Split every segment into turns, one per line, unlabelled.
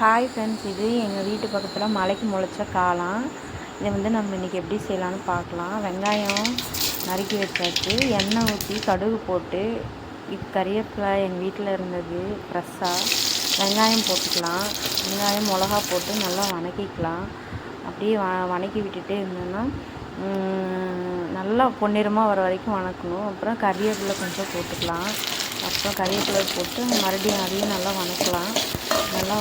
Hi friends இது எங்கள் வீட்டு பக்கத்தில் மலைக்கு முளைச்ச காளான். இதை வந்து நம்ம இன்றைக்கி எப்படி செய்யலான்னு பார்க்கலாம். வெங்காயம் நறுக்கி வச்சாச்சு. எண்ணெய் ஊற்றி கடுகு போட்டு இது கறிவேப்பிலை எங்கள் வீட்டில் இருந்தது ஃப்ரெஷ்ஷாக வெங்காயம் போட்டுக்கலாம். வெங்காயம் மிளகா போட்டு நல்லா வணக்கிக்கலாம். அப்படியே வ வணக்கி விட்டுட்டே இருந்தோன்னா நல்லா பொன்னிறமாக வர வரைக்கும் வணக்கணும். அப்புறம் கறிவேப்பிலை கொஞ்சம் போட்டுக்கலாம். அப்புறம் கறிவேப்பிலை போட்டு மறுபடியும் அதையும் நல்லா வணக்கலாம். நல்லா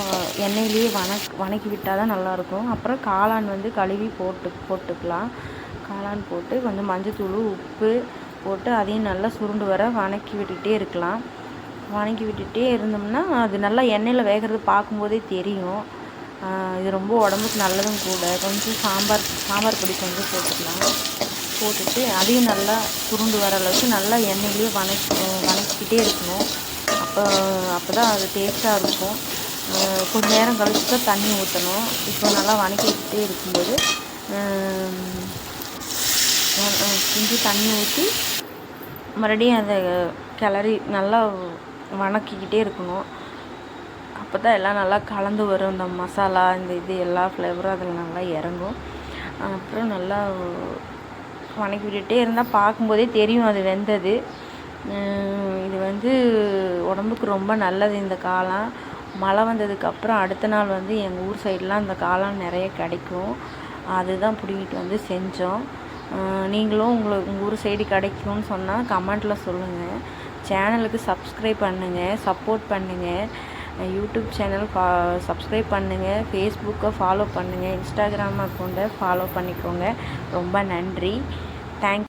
எண்ணெயிலேயே வணக் வணக்கி விட்டால் தான் நல்லாயிருக்கும். அப்புறம் காளான் வந்து கழுவி போட்டு போட்டுக்கலாம். காளான் போட்டு கொஞ்சம் மஞ்சத்தூள் உப்பு போட்டு அதையும் நல்லா சுருண்டு வர வணக்கி விட்டுகிட்டே இருக்கலாம். வணக்கி விட்டுகிட்டே இருந்தோம்னா அது நல்லா எண்ணெயில் வேகிறது பார்க்கும்போதே தெரியும். இது ரொம்ப உடம்புக்கு நல்லதும் கூட. கொஞ்சம் சாம்பார் சாம்பார் பொடி கொஞ்சம் போட்டுக்கலாம். போட்டுட்டு அதையும் நல்லா சுருண்டு வர அளவுக்கு நல்லா எண்ணெயிலேயே வணக்கி வணக்கிக்கிட்டே இருக்கணும். அப்போ அப்போ தான் அது டேஸ்ட்டாக இருக்கும். கொஞ்ச நேரம் கழிச்சு தான் தண்ணி ஊற்றணும் இப்போ நல்லா வணக்கிக்கிட்டே இருக்கும்போது கொஞ்சம் தண்ணி ஊற்றி மறுபடியும் அதை கிளறி நல்லா வணக்கிக்கிட்டே இருக்கணும். அப்போ தான் எல்லாம் நல்லா கலந்து வரும். இந்த மசாலா இந்த இது எல்லா ஃப்ளேவரும் அதில் நல்லா இறங்கும். அப்புறம் நல்லா வணக்கி விட்டுட்டே இருந்தால் பார்க்கும்போதே தெரியும் அது வெந்தது. இது வந்து உடம்புக்கு ரொம்ப நல்லது இந்த காளான். மழை வந்ததுக்கப்புறம் அடுத்த நாள் வந்து எங்கள் ஊர் சைடெலாம் இந்த காளான் நிறைய கிடைக்கும். அதுதான் பிடிங்கிட்டு வந்து செஞ்சோம். நீங்களும் உங்களுக்கு உங்கள் ஊர் சைடு கிடைக்கும்னு சொன்னால் கமெண்ட்டில் சொல்லுங்கள் சேனலுக்கு சப்ஸ்கிரைப் பண்ணுங்கள் சப்போர்ட் பண்ணுங்கள் யூடியூப் சேனல் ஃபா சப்ஸ்கிரைப் பண்ணுங்கள் ஃபேஸ்புக்கை ஃபாலோ பண்ணுங்கள் இன்ஸ்டாகிராம் அக்கௌண்ட்டை ஃபாலோ பண்ணிக்கோங்க. ரொம்ப நன்றி. தேங்க்